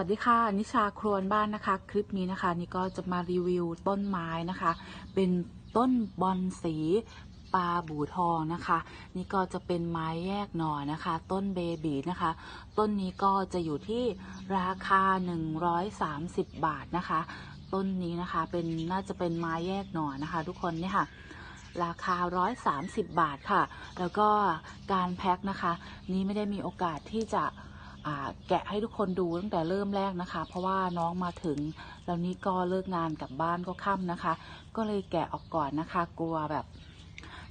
วัสดีค่ะ นิชาครวนบ้านนะคะ คลิปนี้นะคะ นี่ก็จะมารีวิวต้นไม้นะคะ เป็นต้นบอนสีปลาบูทองนะคะ นี่ก็จะเป็นไม้แยกหน่อนะคะ ต้นเบบีนะคะ ต้นนี้ก็จะอยู่ที่ราคา 130 บาทนะคะ ต้นนี้นะคะเป็นน่าจะเป็นไม้แยกหน่อนะคะ ทุกคนเนี่ยค่ะราคา 130 บาทค่ะ แล้วก็การแพ็คนะคะ นี้ไม่ได้มีโอกาสที่จะ แกะให้ทุกคนดูตั้งแต่เริ่มแรกนะคะ เพราะว่าน้องมาถึงแล้วนี้ก็เลิกงานกลับบ้านก็ค่ำนะคะ ก็เลยแกะออกก่อนนะคะ กลัวแบบ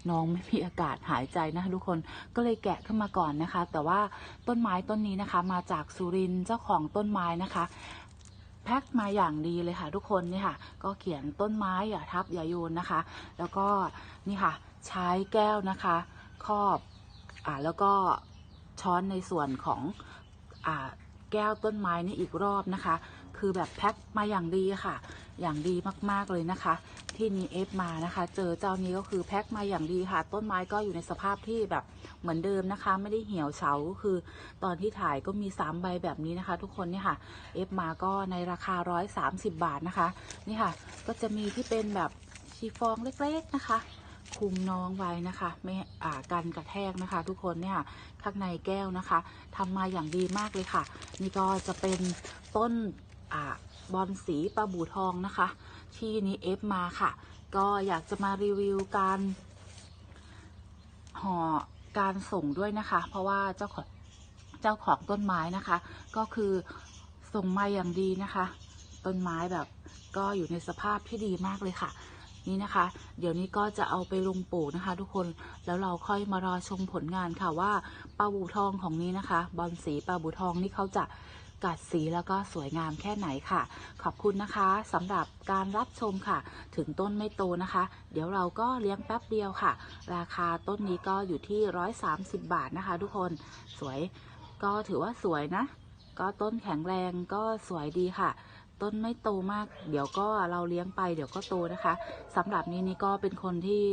น้องไม่มีอากาศหายใจนะคะทุกคนก็เลยแกะขึ้นมาก่อนนะคะ แต่ว่าต้นไม้ต้นนี้นะคะ มาจากสุรินเจ้าของต้นไม้นะคะ แพ็คมาอย่างดีเลยค่ะ ทุกคนนี่ค่ะ ก็เขียนต้นไม้อย่าทับอย่าโยนนะคะ แล้วก็นี่ค่ะ ใช้แก้วนะคะ ครอบอ่าแล้วก็ช้อนในส่วนของ แก้วต้นไม้นี่อีกรอบนะคะ คือแบบแพ็คมาอย่างดีค่ะ อย่างดีมากๆเลยนะคะ ที่นี้เอฟมานะคะ เจอเจ้านี้ก็คือแพ็คมาอย่างดีค่ะ ต้นไม้ก็อยู่ในสภาพที่แบบเหมือนเดิมนะคะ ไม่ได้เหี่ยวเฉาคือ ตอนที่ถ่ายก็มีสามใบแบบนี้นะคะ ทุกคนเนี่ยค่ะเอฟมาก็ในราคา 130 บาทนะคะ นี่ค่ะ ก็จะมีที่เป็นแบบชีฟองเล็กๆนะคะ คุมน้องไว้นะคะไม่กันกระแทกนะคะ ทุกคนเนี่ยข้างในแก้วนะคะทำมาอย่างดีมากเลยค่ะ นี่ก็จะเป็นต้นอบอนสีปลาบูทองนะคะ ที่นี้เอฟมาค่ะ ก็อยากจะมารีวิวการห่อการส่งด้วยนะคะ เพราะว่าเจ้าของเจ้าของต้นไม้นะคะ ก็คือส่งมาอย่างดีนะคะ ต้นไม้แบบก็อยู่ในสภาพที่ดีมากเลยค่ะ นี่นะคะ เดี๋ยวนี้ก็จะเอาไปลงปลูกนะคะ ทุกคนแล้วเราค่อยมารอชมผลงานค่ะว่าปลาบูทองของนี้นะคะ บอลสีปลาบูทองนี่เขาจะกัดสีแล้วก็สวยงามแค่ไหนค่ะ ขอบคุณนะคะสำหรับการรับชมค่ะ ถึงต้นไม่โตนะคะ เดี๋ยวเราก็เลี้ยงแป๊บเดียวค่ะ ราคาต้นนี้ก็อยู่ที่ 130 บาทนะคะ ทุกคนสวยก็ถือว่าสวยนะ ก็ต้นแข็งแรงก็สวยดีค่ะ ต้นไม่โตมาก เดี๋ยวก็เราเลี้ยงไปเดี๋ยวก็โตนะคะสำหรับนี้นี่ก็เป็นคนที่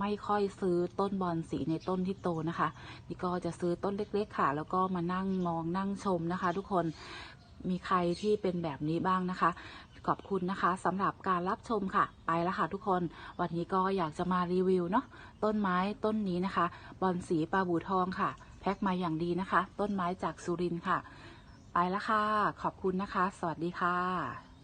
ไม่ค่อยซื้อต้นบอนสีในต้นที่โตนะคะ นี่ก็จะซื้อต้นเล็ก ๆ ค่ะ แล้วก็มานั่งมองนั่งชมนะคะ ทุกคนมีใครที่เป็นแบบนี้บ้างนะคะ ขอบคุณนะคะสำหรับการรับชมค่ะ ไปแล้วค่ะทุกคน วันนี้ก็อยากจะมารีวิวเนาะต้นไม้ต้นนี้นะคะ บอนสีปลาบูทองค่ะ แพ็คมาอย่างดีนะคะ ต้นไม้จากสุรินทร์ค่ะ ไปแล้วค่ะ ขอบคุณนะคะ สวัสดีค่ะ